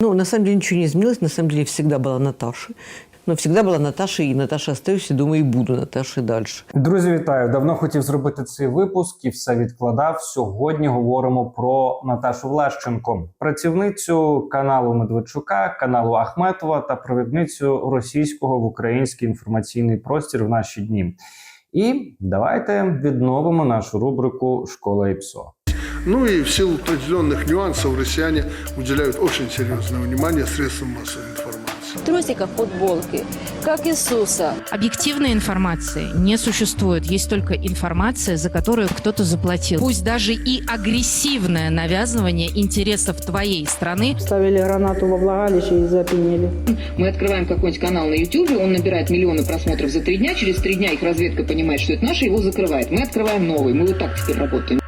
Ну, на самом деле ничего не изменилось. На самом деле всегда была Наташа. Но всегда была Наташа, и Наташа остаюсь, и думаю, и буду Наташей дальше. Друзі, вітаю! Давно хотів зробити цей випуск і все відкладав. Сьогодні говоримо про Наташу Влащенко, працівницю каналу Медведчука, каналу Ахметова та провідницю російського в український інформаційний простір в наші дні. І давайте відновимо нашу рубрику Школа ІПСО. Ну и в силу определенных нюансов россияне уделяют очень серьезное внимание средствам массовой информации. трусиках, футболки, как Иисуса. Объективной информации не существует. Есть только информация, за которую кто-то заплатил. Пусть даже и агрессивное навязывание интересов твоей страны Ставили гранату во влагалище и запенили. Мы открываем какой-нибудь канал на YouTube, он набирает миллионы просмотров за три дня, через три дня их разведка понимает, что это наше, его закрывает. Мы открываем новый, мы вот так теперь работаем.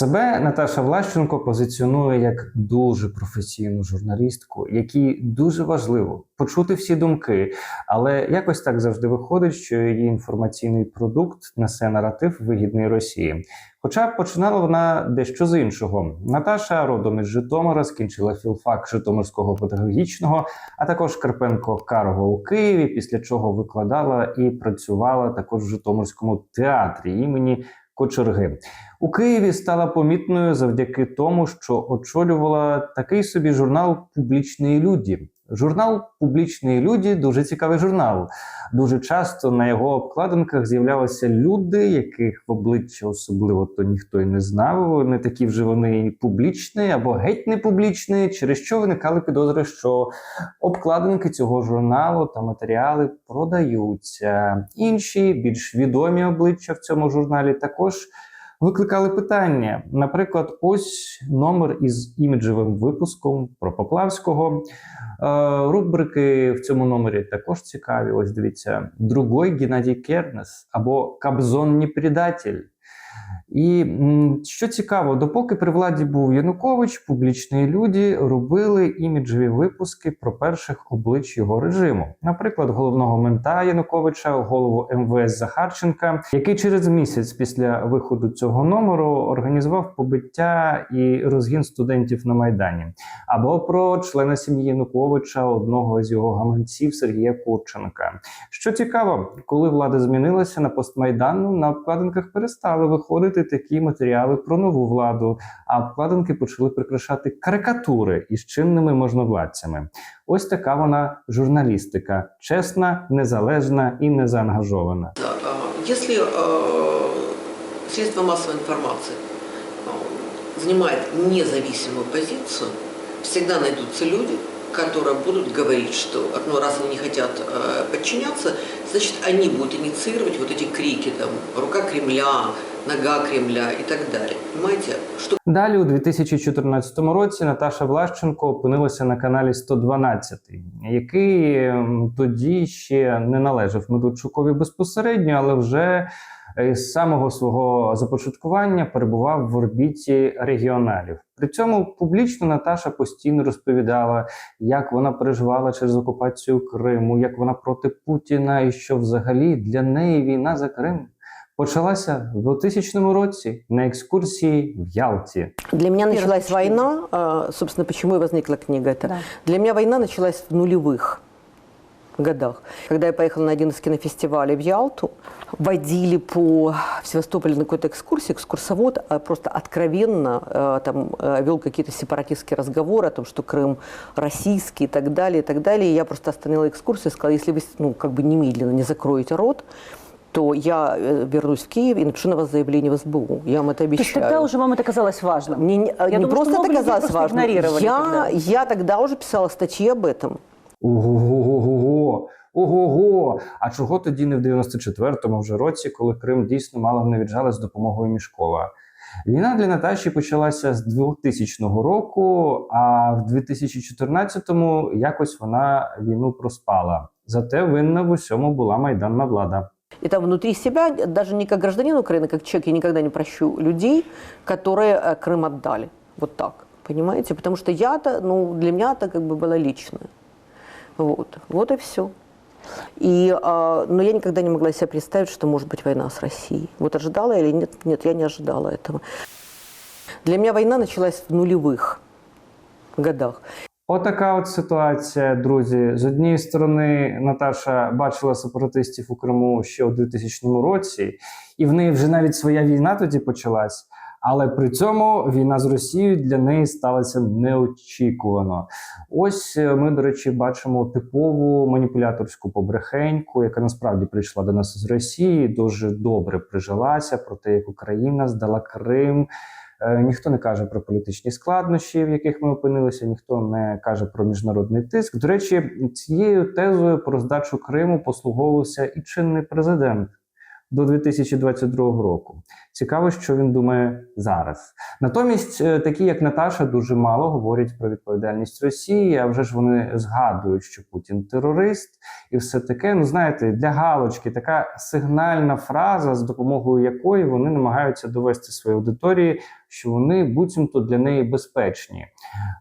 Себе Наташа Влащенко позиціонує як дуже професійну журналістку, якій дуже важливо почути всі думки, але якось так завжди виходить, що її інформаційний продукт несе наратив вигідний Росії. Хоча починала вона дещо з іншого. Наташа родом із Житомира, скінчила філфак Житомирського педагогічного, а також Карпенко Карого у Києві, після чого викладала і працювала також в Житомирському театрі імені Кочерги. У Києві стала помітною завдяки тому, що очолювала такий собі журнал Публічні люди. Журнал Публічні люди дуже цікавий журнал. Дуже часто на його обкладинках з'являлися люди, яких в обличчя особливо то ніхто й не знав. Не такі вже вони публічні або геть не публічні, через що виникали підозри, що обкладинки цього журналу та матеріали продаються. Інші більш відомі обличчя в цьому журналі також викликали питання. Наприклад, ось номер із іміджевим випуском про Поплавського. Е, Рубрики в цьому номері також цікаві. Ось дивіться: другой Геннадій Кернес або Кабзон не предатель. І що цікаво, допоки при владі був Янукович, публічні люди робили іміджеві випуски про перших облич його режиму. Наприклад, головного мента Януковича, голову МВС Захарченка, який через місяць після виходу цього номеру організував побиття і розгін студентів на майдані, або про члена сім'ї Януковича, одного з його гаманців Сергія Курченка. Що цікаво, коли влада змінилася на постмайдану, на обкладинках перестали виходити такі матеріали про нову владу, а обкладинки почали прикрашати карикатури із чинними можновладцями. Ось така вона журналістика: чесна, незалежна і незаангажована. Да, а, Если э, средства массовой информации э, занимает независимую позицию, всегда найдутся люди, которые будут говорить, что ну, раз они не хотят э, подчиняться, значит они будут инициировать вот эти крики, там, рука Кремля, нога Кремля и так далі. Понимаете? Что Далі, у 2014 році, Наташа Влащенко опинилася на каналі 112, який тоді ще не належав Медведчукові безпосередньо, але вже з самого свого започаткування перебував в орбіті регіоналів. При цьому публічно Наташа постійно розповідала, як вона переживала через окупацію Криму, як вона проти Путіна, і що взагалі для неї війна за Крим почалася в 2000 році на екскурсії в Ялті. Для меня началась война, собственно, почему и возникла книга эта. Да. Для меня война началась в нулевых годах. Когда я поехала на один из кинофестивалей в Ялту, водили по Севастополю на какой-то экскурсии, экскурсовод а, просто откровенно а, там а, вел какие-то сепаратистские разговоры о том, что Крым российский и так далее, и так далее. И я просто остановила экскурсию и сказала, если вы ну, как бы немедленно не закроете рот, то я э, вернусь в Киев и напишу на вас заявление в СБУ. Я вам это То есть обещаю. тогда уже вам это казалось важным? Мне не, Я не думаю, просто что это много людей казалось просто важным. игнорировали Я, тогда. я тогда уже писала статьи об этом. Ого-го-го-го! Ого-го! А чого тоді не в 94-му вже році, коли Крим дійсно мало не віджали з допомогою Мішкова? Війна для Наташі почалася з 2000 року, а в 2014-му якось вона війну проспала. Зате винна в усьому була майданна влада. И там внутри себя, даже не как гражданин Украины, как человек, я никогда не прощу людей, которые э, Крым отдали. Вот так, понимаете? Потому что я-то, ну, для меня это как бы было личное. Вот, вот и все. И, а, но я никогда не могла себе представить, что может быть война с Россией. Вот ожидала или нет? Нет, я не ожидала этого. Для меня война началась в нулевых годах. Отака от ситуація, друзі. З однієї сторони, Наташа бачила сепаратистів у Криму ще у 2000 році, і в неї вже навіть своя війна тоді почалась. Але при цьому війна з Росією для неї сталася неочікувано. Ось е, ми, до речі, бачимо типову маніпуляторську побрехеньку, яка насправді прийшла до нас з Росії, дуже добре прижилася про те, як Україна здала Крим. Е, Ніхто не каже про політичні складнощі, в яких ми опинилися, ніхто не каже про міжнародний тиск. До речі, цією тезою про здачу Криму послуговувався і чинний президент до 2022 року. Цікаво, що він думає зараз. Натомість, е, такі як Наташа, дуже мало говорять про відповідальність Росії. А вже ж вони згадують, що Путін терорист і все таке. Ну знаєте, для галочки така сигнальна фраза, з допомогою якої вони намагаються довести своїй аудиторії, що вони буцімто для неї безпечні.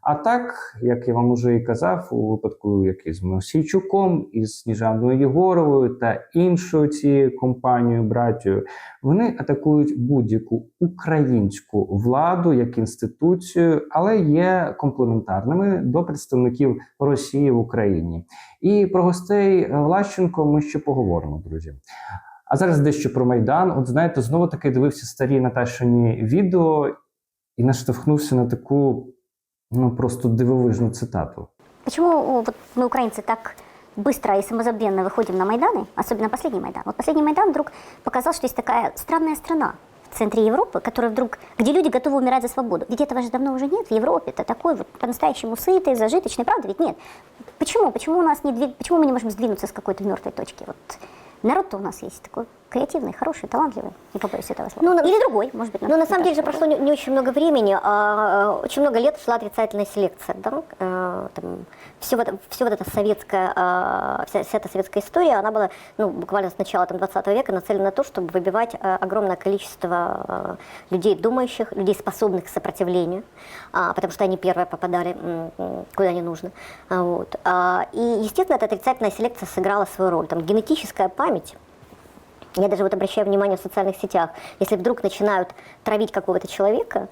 А так, як я вам уже і казав, у випадку як із Мосійчуком, із Сніжаною Єгоровою та іншою цією компанією братію, вони атакують будь-яку українську владу як інституцію, але є комплементарними до представників Росії в Україні. І про гостей е, Влащенко ми ще поговоримо, друзі. А зараз дещо про Майдан. От знаєте, знову таки дивився старі Наташині відео і наштовхнувся на таку ну просто дивовижну цитату. Почему о, вот мы, украинцы, так быстро и самозабвенно выходим на Майданы, особенно последний Майдан? Вот последний Майдан вдруг показал, что есть такая странная страна в центре Европы, которая вдруг, где люди готовы умирать за свободу. Ведь этого же давно уже нет в Европе. Это такой вот по-настоящему сытый, зажиточный, правда? Ведь нет. Почему? Почему у нас не двиг- Почему мы не можем сдвинуться с какой-то мертвой точки? Вот народ-то у нас есть такой креативный, хороший, талантливый. Не побоюсь этого слова. Ну, Или другой, может быть. Ну, на самом деле же прошло не, не очень много времени, а э, очень много лет шла отрицательная селекция. Да? Э, там, все, вот, все вот эта советская, э, вся, вся эта советская история, она была ну, буквально с начала там, 20 века нацелена на то, чтобы выбивать э, огромное количество э, людей думающих, людей, способных к сопротивлению, а, потому что они первые попадали куда не нужно. А, вот. А, и, естественно, эта отрицательная селекция сыграла свою роль. Там, генетическая память, я даже вот обращаю внимание в социальных сетях, если вдруг начинают травить какого-то человека,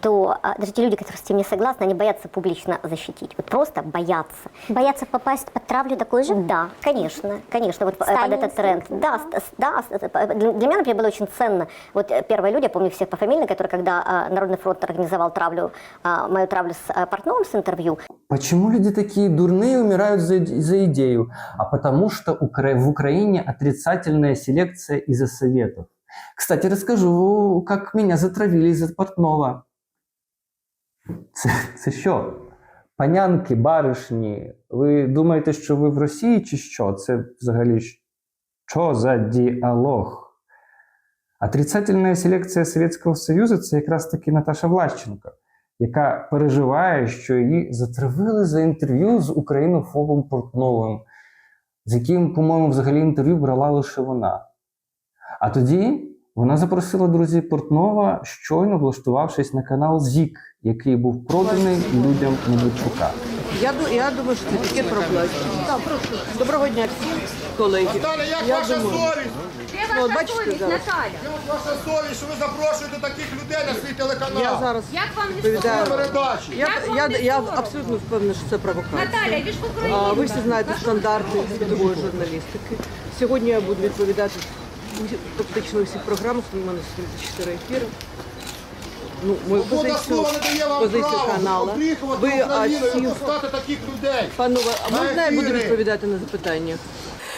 то а, даже те люди, которые с этим не согласны, они боятся публично защитить. Вот просто боятся. Боятся попасть под травлю такой же? Да, конечно, конечно, вот э, под Стайный этот тренд. Да, да, с- э, для меня, например, было очень ценно. Вот э, первые люди, я помню всех пофамильно, которые, когда а, Народный фронт организовал травлю, а, мою травлю с а, Портновым с интервью, Почему люди такие дурные умирают за, за идею? А потому что Укра- в Украине отрицательная селекция из-за советов. Кстати, расскажу, как меня затравили из-за портного. Це, це що? Панянки, баришні, ви думаєте, що ви в Росії чи що? Це взагалі що за діалог? Отрицательная селекція Совєтського Союзу це якраз таки Наташа Влащенко, яка переживає, що її затравили за інтерв'ю з українофобом Портновим, з яким, по-моєму, взагалі інтерв'ю брала лише вона. А тоді вона запросила друзів Портнова, щойно влаштувавшись на канал ЗІК, який був проданий людям Медведчука. Я, я думаю, що це пакет проплачено. Доброго дня всім, колеги. Наталя, як Я ваша думаю- совість? Ну, от бачите, зараз. Як ваша совість, що ви запрошуєте таких людей на свій телеканал? Я зараз відповідаю. передачі. Я, я, я абсолютно впевнена, що це провокація. Наталя, ви ж в Ви всі знаєте стандарти світової журналістики. Сьогодні я буду відповідати практично у всіх програм, у мене 74 ефіри. Ну, мою позицію, позицію каналу. Ви а, всі, таких людей. панове, а На можна я буду відповідати на запитання?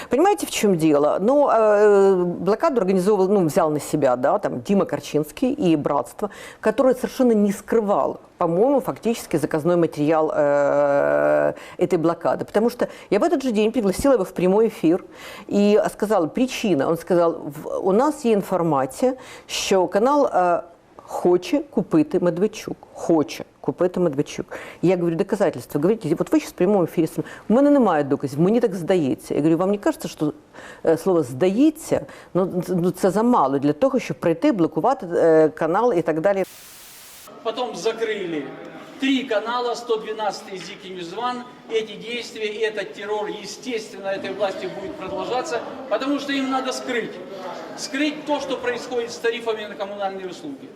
Понимаете, в чем дело? Ну, э, блокаду организовывал, ну, взял на себя, да, там, Дима Корчинский и Братство, которое совершенно не скрывало, по-моему, фактически заказной материал э, этой блокады. Потому что я в этот же день пригласила его в прямой эфир и сказала, причина, он сказал, «В- у нас є інформація, що канал е, хоче купити Медведчук. Хоче купити Медведчук. Я говорю, доказательства. Говорите, от ви зараз в прямому ефірі. с- У мене немає доказів, мені так здається. Я говорю, вам не кажеться, що е, слово здається, ну, це- ну це замало для того, щоб прийти, блокувати е, канал і так далі. Потом закрыли три канала, 112 и Зики News One. Эти действия и этот террор, естественно, этой власти будет продолжаться, потому что им надо скрыть. Скрыть то, что происходит с тарифами на коммунальные услуги.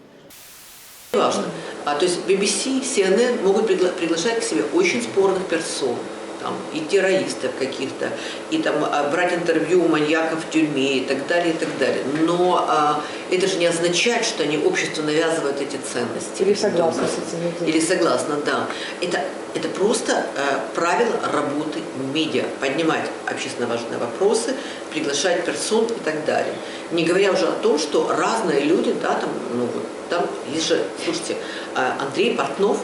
Важно. А, то есть BBC, CNN могут пригла- приглашать к себе очень спорных персон, там, и террористов каких-то, и там а, брать интервью у маньяков в тюрьме и так далее, и так далее. Но а, это же не означает, что они обществу навязывают эти ценности. Или согласны с этими идеями. Или согласна, да. Это, это просто э, правило работы медиа. Поднимать общественно важные вопросы, приглашать персон и так далее. Не говоря уже о том, что разные люди, да, там, ну вот, там есть же, слушайте, э, Андрей Портнов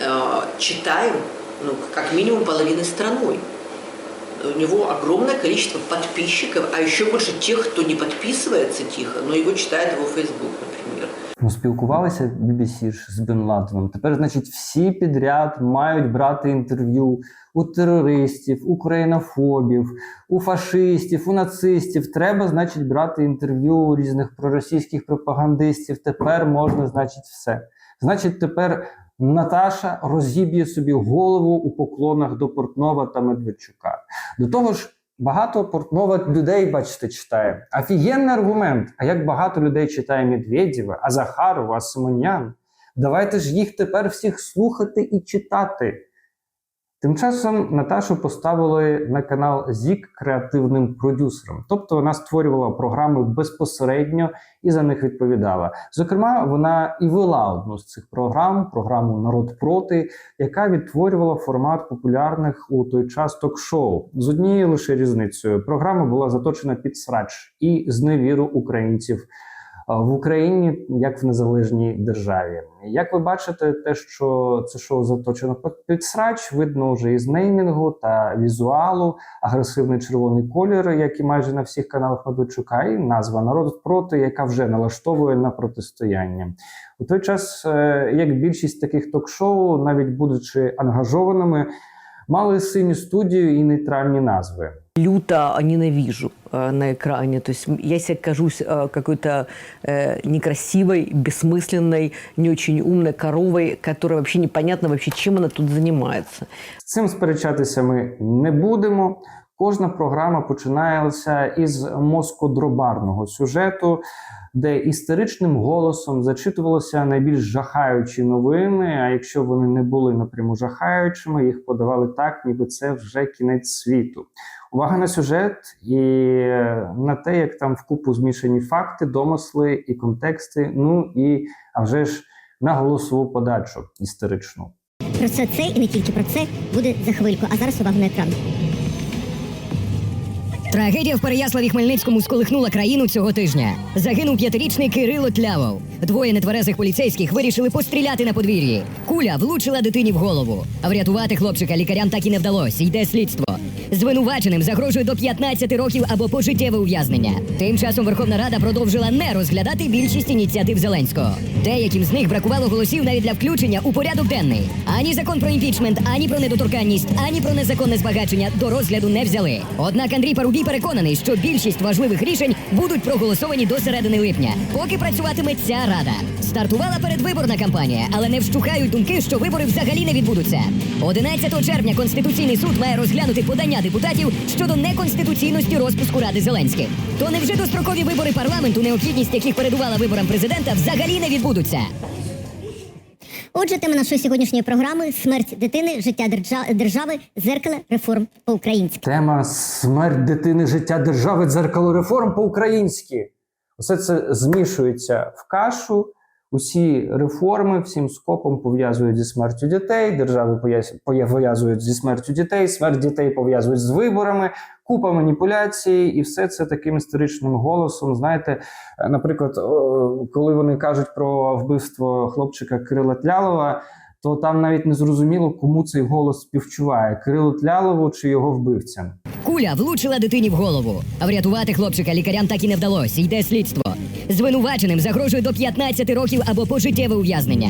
э, читаем, ну, как минимум половиной страной. У него огромное количество подписчиков, а еще больше тех, кто не подписывается тихо, но его читает его Facebook, например. Ну, спілкувалися BBC ж з Бен Ладеном. Тепер, значить, всі підряд мають брати інтерв'ю у терористів, українофобів, у фашистів, у нацистів. Треба, значить, брати інтерв'ю у різних проросійських пропагандистів. Тепер можна, значить, все. Значить, тепер Наташа розіб'є собі голову у поклонах до Портнова та Медведчука. До того ж. Багато Портнова людей, бачите, читає. Офігенний аргумент. А як багато людей читає Медведєва, а Захарова, а Симонян? Давайте ж їх тепер всіх слухати і читати. Тим часом Наташу поставили на канал ЗІК креативним продюсером. Тобто вона створювала програми безпосередньо і за них відповідала. Зокрема, вона і вела одну з цих програм, програму Народ проти, яка відтворювала формат популярних у той час ток-шоу з однією лише різницею. Програма була заточена під срач і зневіру українців в Україні як в незалежній державі. Як ви бачите, те, що це шоу заточено під- срач, видно вже із неймінгу та візуалу, агресивний червоний колір, як і майже на всіх каналах Медведчука, і назва народ проти, яка вже налаштовує на протистояння. У той час, е, як більшість таких ток-шоу, навіть будучи ангажованими, мали синю студію і нейтральні назви люто ненавижу э, на экране. То есть м, я себе кажусь э, какой-то э, некрасивой, бессмысленной, не очень умной коровой, которая вообще непонятно вообще, чем она тут занимается. З цим сперечатися ми не будемо. Кожна програма починалася із мозкодробарного сюжету, де істеричним голосом зачитувалися найбільш жахаючі новини. А якщо вони не були напряму жахаючими, їх подавали так, ніби це вже кінець світу. Увага на сюжет і на те, як там вкупу змішані факти, домисли і контексти. Ну і а вже ж на голосову подачу істеричну. Про все це і не тільки про це буде за хвильку. А зараз увага на екран. Трагедія в Переяславі Хмельницькому сколихнула країну цього тижня. Загинув п'ятирічний Кирило Тлявов. Двоє нетверезих поліцейських вирішили постріляти на подвір'ї. Куля влучила дитині в голову. А врятувати хлопчика лікарям так і не вдалося. Йде слідство. Звинуваченим загрожує до 15 років або пожиттєве ув'язнення. Тим часом Верховна Рада продовжила не розглядати більшість ініціатив Зеленського. Деяким з них бракувало голосів навіть для включення у порядок денний. Ані закон про імпічмент, ані про недоторканність, ані про незаконне збагачення до розгляду не взяли. Однак Андрій Парубій переконаний, що більшість важливих рішень будуть проголосовані до середини липня, поки працюватиме ця рада. Стартувала передвиборна кампанія, але не вщухають думки, що вибори взагалі не відбудуться. 11 червня Конституційний суд має розглянути подання депутатів щодо неконституційності розпуску Ради Зеленських. То невже дострокові вибори парламенту, необхідність яких передувала виборам президента, взагалі не відбудуться? Отже, тема нашої сьогоднішньої програми смерть дитини, життя держа- держави, зеркало реформ по-українськи. Тема смерть дитини, життя держави, дзеркало реформ по-українськи. Усе це змішується в кашу. Усі реформи всім скопом пов'язують зі смертю дітей, держави пов'язують зі смертю дітей, смерть дітей пов'язують з виборами, купа маніпуляцій, і все це таким історичним голосом. Знаєте, е, наприклад, коли вони кажуть про вбивство хлопчика Кирила Тлялова, то там навіть не зрозуміло, кому цей голос співчуває: Кирилу Тлялову чи його вбивцям. Куля влучила дитині в голову. А врятувати хлопчика лікарям так і не вдалося. Йде слідство. Звинуваченим загрожує до 15 років або пожиттєве ув'язнення.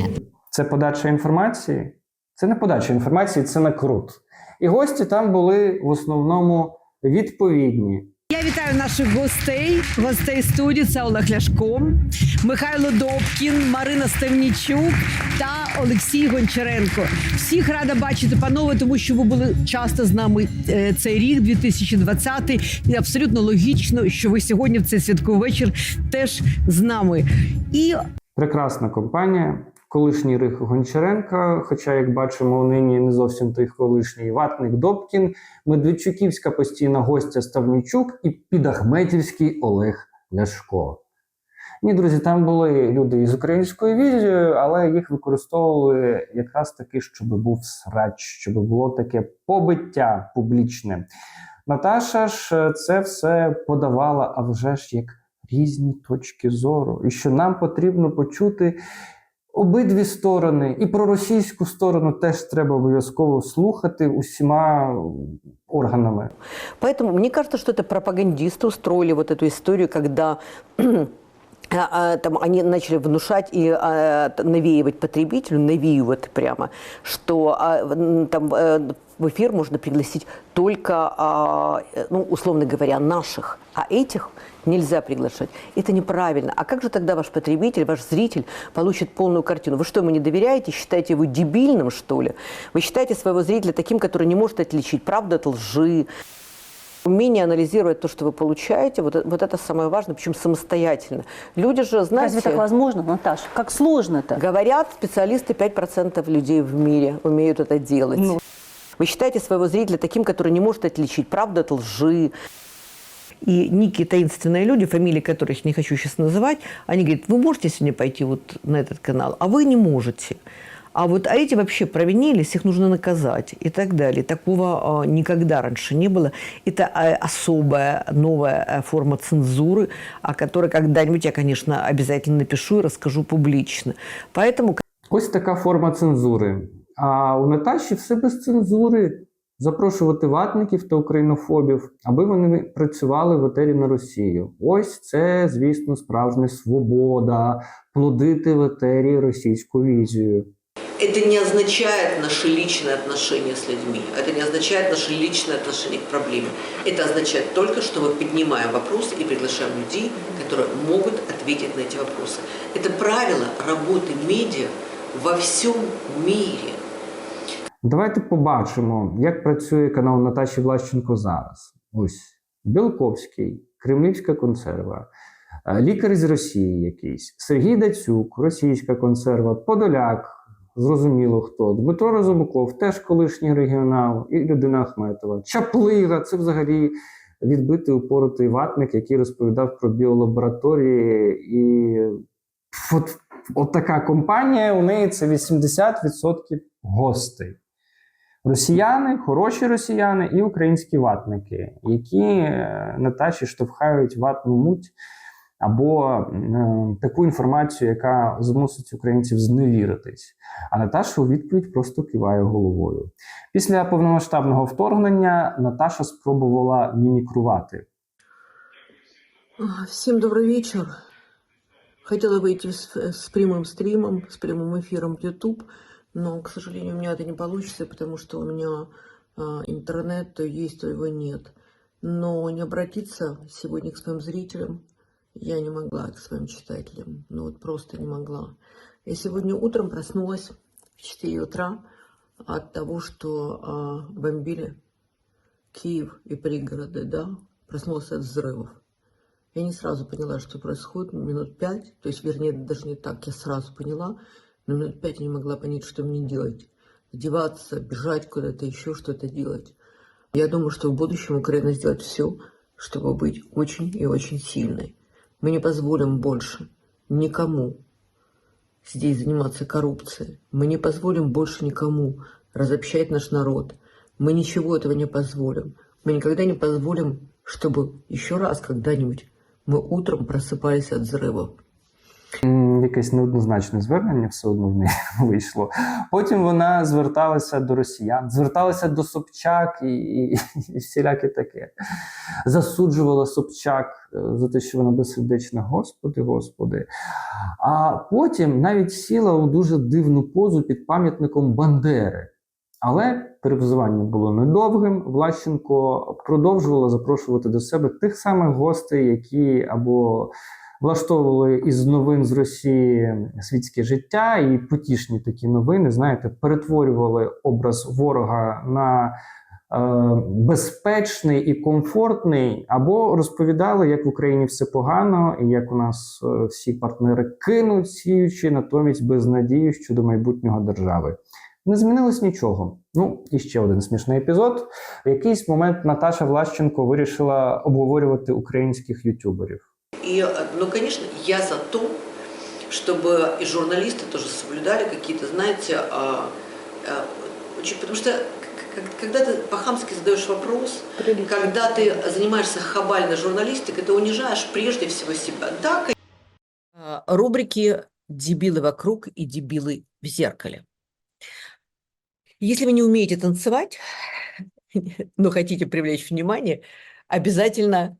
Це подача інформації? Це не подача інформації, це накрут. І гості там були в основному відповідні. Я вітаю наших гостей, гостей студії. Це Олег Ляшко, Михайло Добкін, Марина Стевнічук та Олексій Гончаренко. Всіх рада бачити, панове, тому що ви були часто з нами е, цей рік, 2020. І абсолютно логічно, що ви сьогодні в цей святковий вечір теж з нами. І Прекрасна компанія. Колишній Рих Гончаренка, хоча, як бачимо, нині не зовсім той колишній ватник Добкін, Медведчуківська постійна гостя Ставнічук і підахметівський Олег Ляшко. Ні, друзі, там були люди із українською візією, але їх використовували якраз таки, щоб був срач, щоб було таке побиття публічне. Наташа ж е, це все подавала, а вже ж як різні точки зору. І що нам потрібно почути обидві сторони, і про російську сторону теж треба обов'язково слухати усіма органами. Поэтому мне кажется, что это пропагандисты устроили вот эту историю, когда а, а, там они начали внушать и а, т- навеивать потребителю, навеивать прямо, что а, м, там э, в эфир можно пригласить только, а, э, ну, условно говоря, наших, а этих нельзя приглашать. Это неправильно. А как же тогда ваш потребитель, ваш зритель получит полную картину? Вы что, ему не доверяете? Считаете его дебильным, что ли? Вы считаете своего зрителя таким, который не может отличить правду от лжи? Умение анализировать то, что вы получаете, вот, э- вот это самое важное, причем самостоятельно. Люди же, знаете... Разве так возможно, Наташа? Как сложно-то? Говорят специалисты, 5% людей в мире умеют это делать. Ну. Вы считаете своего зрителя таким, который не может отличить правду от лжи. И некие таинственные люди, фамилии которых не хочу сейчас называть, они говорят, вы можете сегодня пойти вот на этот канал, а вы не можете. А вот а эти вообще провинились, их нужно наказать и так далее. Такого а, никогда раньше не было. Это а, особая новая а, форма цензуры, о которой когда-нибудь я, конечно, обязательно напишу и расскажу публично. Поэтому, Ось така форма цензури. А у Наташі все без цензури. Запрошувати ватників та українофобів, аби вони працювали в етері на Росію. Ось це, звісно, справжня свобода плодити в етері російську візію. Это не означает наши личные отношения с людьми. Это не означает наше личное отношение к проблеме. Это означает только, что мы поднимаем вопросы и приглашаем людей, которые могут ответить на эти вопросы. Это правило работы медиа во всем мире. Давайте побачимо, як працює канал Наташі Влащенко зараз. Ось Білковський, Кремлівська консерва, е, лікар з Росії якийсь, Сергій Дацюк, російська консерва, Подоляк, зрозуміло хто, Дмитро Розумаков, теж колишній регіонал, і Людина Ахметова, Чаплига, це взагалі відбитий упоротий ватник, який розповідав про біолабораторії. І от, от така компанія, у неї це 80% гостей. Росіяни, хороші росіяни і українські ватники, які е, Наташі штовхають ватну муть або е, таку інформацію, яка змусить українців зневіритись. А Наташа у відповідь просто киває головою. Після повномасштабного вторгнення Наташа спробувала мімікрувати. Всем добрый вечер. Хотела выйти с, с прямым стримом, с прямым эфиром в YouTube, Но, к сожалению, у меня это не получится, потому что у меня а, интернет то есть, то его нет. Но не обратиться сегодня к своим зрителям я не могла, к своим читателям. Ну вот просто не могла. Я сегодня утром проснулась в 4 утра от того, что а, бомбили Киев и пригороды, да, проснулась от взрывов. Я не сразу поняла, что происходит, минут пять, то есть, вернее, даже не так, я сразу поняла, минут пять я не могла понять, что мне делать. Одеваться, бежать куда-то, еще что-то делать. Я думаю, что в будущем Украина сделает все, чтобы быть очень и очень сильной. Мы не позволим больше никому здесь заниматься коррупцией. Мы не позволим больше никому разобщать наш народ. Мы ничего этого не позволим. Мы никогда не позволим, чтобы еще раз когда-нибудь мы утром просыпались от взрывов. Якесь неоднозначне звернення все одно в неї вийшло. Потім вона зверталася до росіян, зверталася до Собчак і, і, і всіляке таке. Засуджувала Собчак е, за те, що вона безсердечна, господи, господи. А потім навіть сіла у дуже дивну позу під пам'ятником Бандери. Але перевзування було недовгим. Влащенко продовжувала запрошувати до себе тих самих гостей, які або влаштовували із новин з Росії світське життя і потішні такі новини, знаєте, перетворювали образ ворога на безпечний і комфортний, або розповідали, як в Україні все погано, і як у нас е, всі партнери кинуть, сіючи натомість без надії щодо майбутнього держави. Не змінилось нічого. Ну і ще один смішний епізод. В якийсь момент Наташа Влащенко вирішила обговорювати українських ютуберів. И, э, ну, конечно, я за то, чтобы и журналисты тоже соблюдали какие-то, знаете, а, а, очень- потому что когда ты по-хамски задаешь вопрос, когда ты занимаешься хабальной журналистикой, ты унижаешь прежде всего себя. Да, Рубрики «Дебилы вокруг» и «Дебилы в зеркале». Если вы не умеете танцевать, но хотите привлечь внимание, обязательно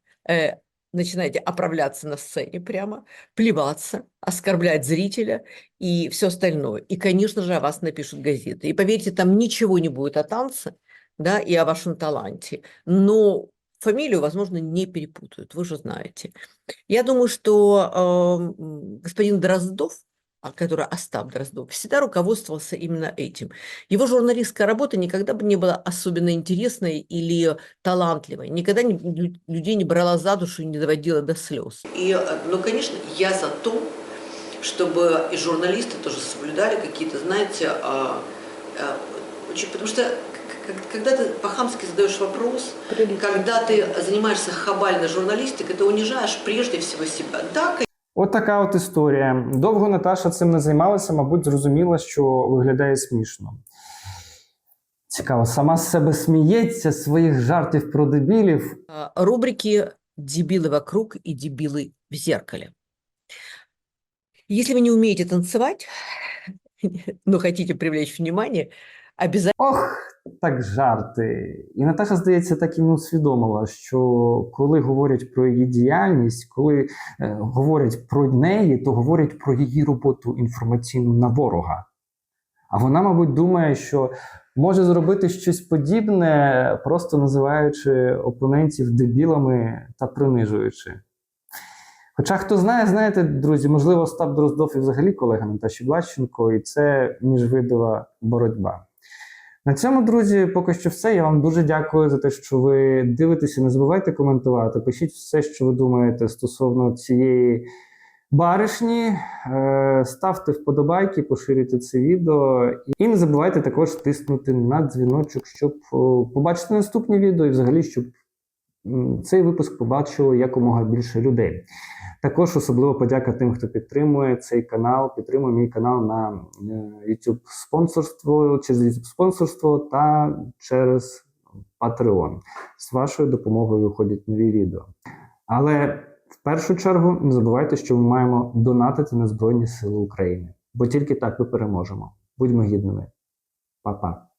начинайте оправляться на сцене прямо, плеваться, оскорблять зрителя и все остальное. И, конечно же, о вас напишут газеты. И поверьте, там ничего не будет о танце, да, и о вашем таланте. Но фамилию, возможно, не перепутают, вы же знаете. Я думаю, что э, господин Дроздов, который Остап Дроздов, всегда руководствовался именно этим. Его журналистская работа никогда бы не была особенно интересной или талантливой, никогда не- лю- людей не брала за душу и не доводила до слез. И, ну, конечно, я за то, чтобы и журналисты тоже соблюдали какие-то, знаете, а, а, очень- потому что когда ты по-хамски задаешь вопрос, когда ты занимаешься хабальной журналистикой, ты унижаешь прежде всего себя. Да, От така от історія. Довго Наташа цим не займалася, мабуть, зрозуміла, що виглядає смішно. Цікаво, сама з себе сміється з своїх жартів про дебілів. А, Рубрики «Дебилы вокруг» и «Дебилы в зеркале». Если вы не умеете танцевать, но хотите привлечь внимание, обязательно... Ох, так жарти. І Наташа, здається, так і не усвідомила, що коли говорять про її діяльність, коли е, говорять про неї, то говорять про її роботу інформаційну на ворога. А вона, мабуть, думає, що може зробити щось подібне, просто називаючи опонентів дебілами та принижуючи. Хоча хто знає, знаєте, друзі, можливо, Остап Дроздов і взагалі колега Наташі Влащенко, і це міжвидова боротьба. На цьому, друзі, поки що все. Я вам дуже дякую за те, що ви дивитеся. Не забувайте коментувати. Пишіть все, що ви думаєте стосовно цієї баришні. Е, Ставте вподобайки, поширюйте це відео. І не забувайте також тиснути на дзвіночок, щоб побачити наступні відео і взагалі, щоб цей випуск побачило якомога більше людей. Також особливо подяка тим, хто підтримує цей канал, підтримує мій канал на е, YouTube спонсорство через YouTube спонсорство та через Patreon. З вашою допомогою виходять нові відео. Але в першу чергу не забувайте, що ми маємо донатити на Збройні Сили України, бо тільки так ми переможемо. Будьмо гідними. Па-па.